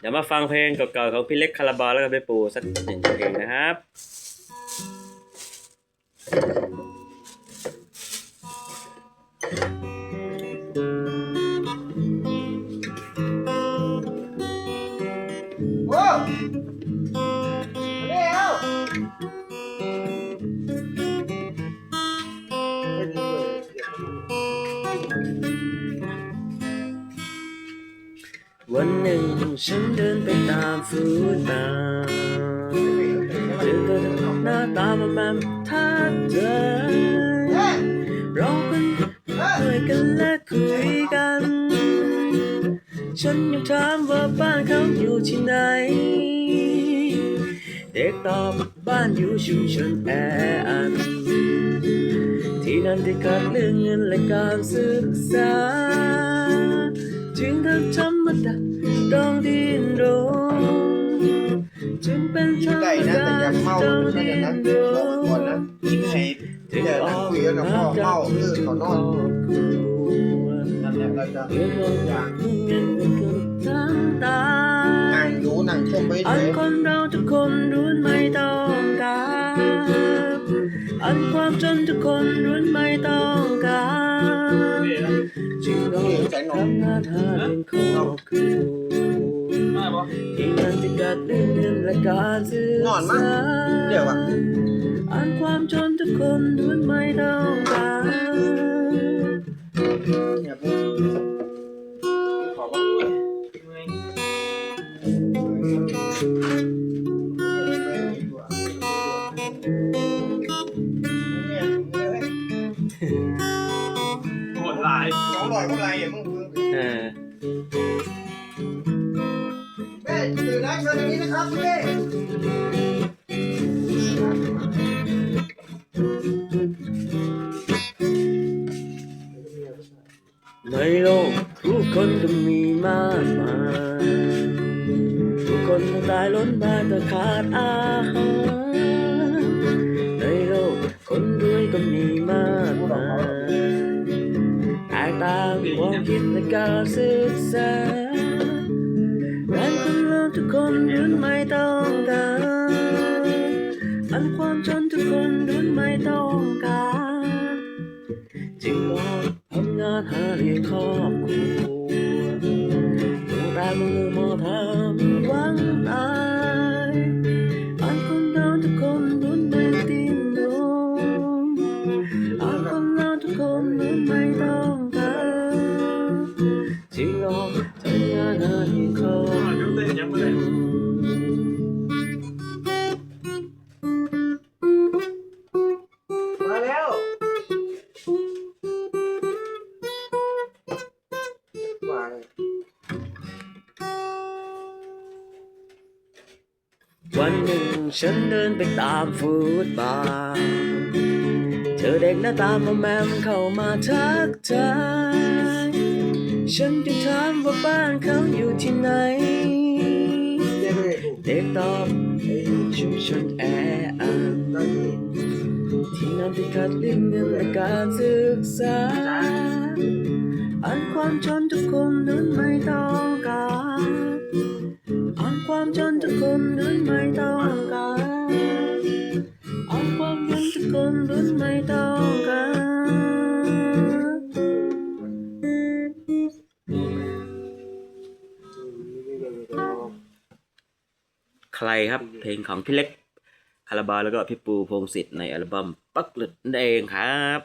เดี๋ยวมาฟังเพลงเก่าๆของพี่เล็กคาราบาลแล้วก็พี่ปูสักหนึ่งเพลงนะครับโวันหนึ่งฉันเดินไปตามฟูตาเจอเธอหน้าตามาแบบทักเธอเฮ้ยเรากันเฮ้ยด้วยกันและคุยกัน ฉันยังถามว่าบ้านเขาอยู่ที่ไหน เด็กตอบบ้านอยู่ชุมชนแออัดที่นั่นที่ขาดเรื่องเงินและการศึกษา จึงทำธรรมดาต้องดิ้นรนจึงเป็นธรรมไก่นะดาแต่อย่าเมาต้องดิ้เดี๋ยวนนะรบอกไว้ก่อนนะกินให้เดี๋ยวนั่งคุยกันกับพ่อเมาคือเขานอนนั่นแหละเราจะเรื่องอย่างเงินกับทั้งตานั่งดูนั่งชมไปอัเลนยคนเราทุกคนรู้ไม่ต้องการ อันความจนทุกคนรู้ไม่ต้องการจึงต้องทำหน้าที่เป็นครอบครัวที่นั่นที่กัดเรื่องเงินและการซื้อนอนมั้งเดี๋ยวอะอันความจนทุกคนรู้ไม่ต้องการเนี่ยพวกขอบอกด้วยเลย สองร้อยก็ไรอย่ามึงเออแม่ตื่นได้เชิญตรงนี้นะครับพี่ในโลกทุกคนก็มีมากมาย ทุกคนต้องตายล้นบาแต่ขาดอาหาร การศึกษาแรงคนเราทุกคนรุนไม่ต้องการอันความจนทุกคนรุนไม่ต้องการ จึงมองทำงานหาเลี้ยงครอบ มาแล้วมาเลยวันหนึ่งฉันเดินไปตามฟุตบาทเจอเด็กหน้าตามาแมมเข้ามาทักทาย ฉันจึงถามว่าบ้านเขาอยู่ที่ไหน เด็กตอบชุมชนแออัดที่นั่นที่ขาดเรื่องเงินและการศึกษา อันความจนทุกคนนั้นไม่ต้องการ อันความจนทุกคนนั้นไม่ต้องการ ใครครับ เพลงของพี่เล็กคาราบาวแล้วก็พี่ปูพงศิษฐ์ในอัลบั้มปักหลุดนั่นเองครับ